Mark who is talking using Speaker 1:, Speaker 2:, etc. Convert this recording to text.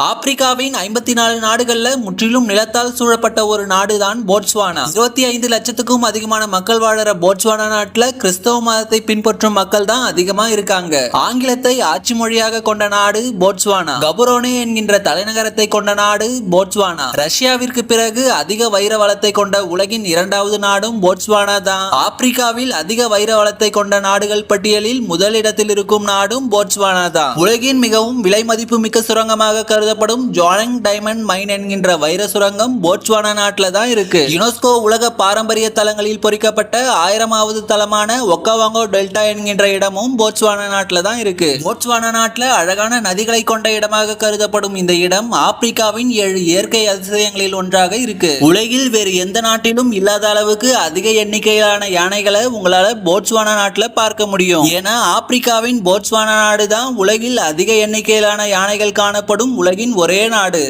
Speaker 1: ஆப்பிரிக்காவின் ஐம்பத்தி நாலு நாடுகளில் முற்றிலும் நிலத்தால் சூழப்பட்ட ஒரு நாடுதான் போட்ஸ்வானா. இருபத்தி ஐந்து லட்சத்துக்கும் அதிகமான மக்கள் வாழற போட்ஸ்வானா நாட்டில் கிறிஸ்தவ மதத்தை பின்பற்றும் மக்கள் தான் அதிகமா இருக்காங்க. ஆங்கிலத்தை ஆட்சி மொழியாக கொண்ட நாடு போட்ஸ்வானா. கபுரோனே என்கின்ற தலைநகரத்தை கொண்ட நாடு போட்ஸ்வானா. ரஷ்யாவிற்கு பிறகு அதிக வைர வளத்தை கொண்ட உலகின் இரண்டாவது நாடும் போட்ஸ்வானா தான். ஆப்பிரிக்காவில் அதிக வைர வளத்தை கொண்ட நாடுகள் பட்டியலில் முதலிடத்தில் இருக்கும் நாடும் போட்ஸ்வானா தான். உலகின் மிகவும் விலை மதிப்பு மிக்க சுரங்கமாக கருதப்படும் ஜாலங் டைமண்ட் மைன் என்கின்ற வைர சுரங்கம் போட்ஸ்வானா நாட்டில் தான் இருக்கு. யுனெஸ்கோ உலக பாரம்பரிய தலங்களில் பொறிக்கப்பட்ட ஆயிரமாவது தலமான ஒக்காவாங்கோ டெல்டா என்கின்ற இடமும் போட்ஸ்வானா நாட்டில் தான் இருக்கு. போட்ஸ்வானா நாட்டில் அழகான நதிகளை கொண்ட இடமாக கருதப்படும் இந்த இடம் ஆப்பிரிக்காவின் ஏழு இயற்கை அதிசயங்களில் ஒன்றாக இருக்கு. உலகில் வேறு எந்த நாட்டிலும் இல்லாத அளவுக்கு அதிக எண்ணிக்கையிலான யானைகளை உங்களால போட்ஸ்வானா நாட்டில் பார்க்க முடியும். ஏன்னா ஆப்பிரிக்காவின் போட்ஸ்வானா நாடு தான் உலகில் அதிக எண்ணிக்கையிலான யானைகள் காணப்படும் உலக உலகின் ஒரே நாடு.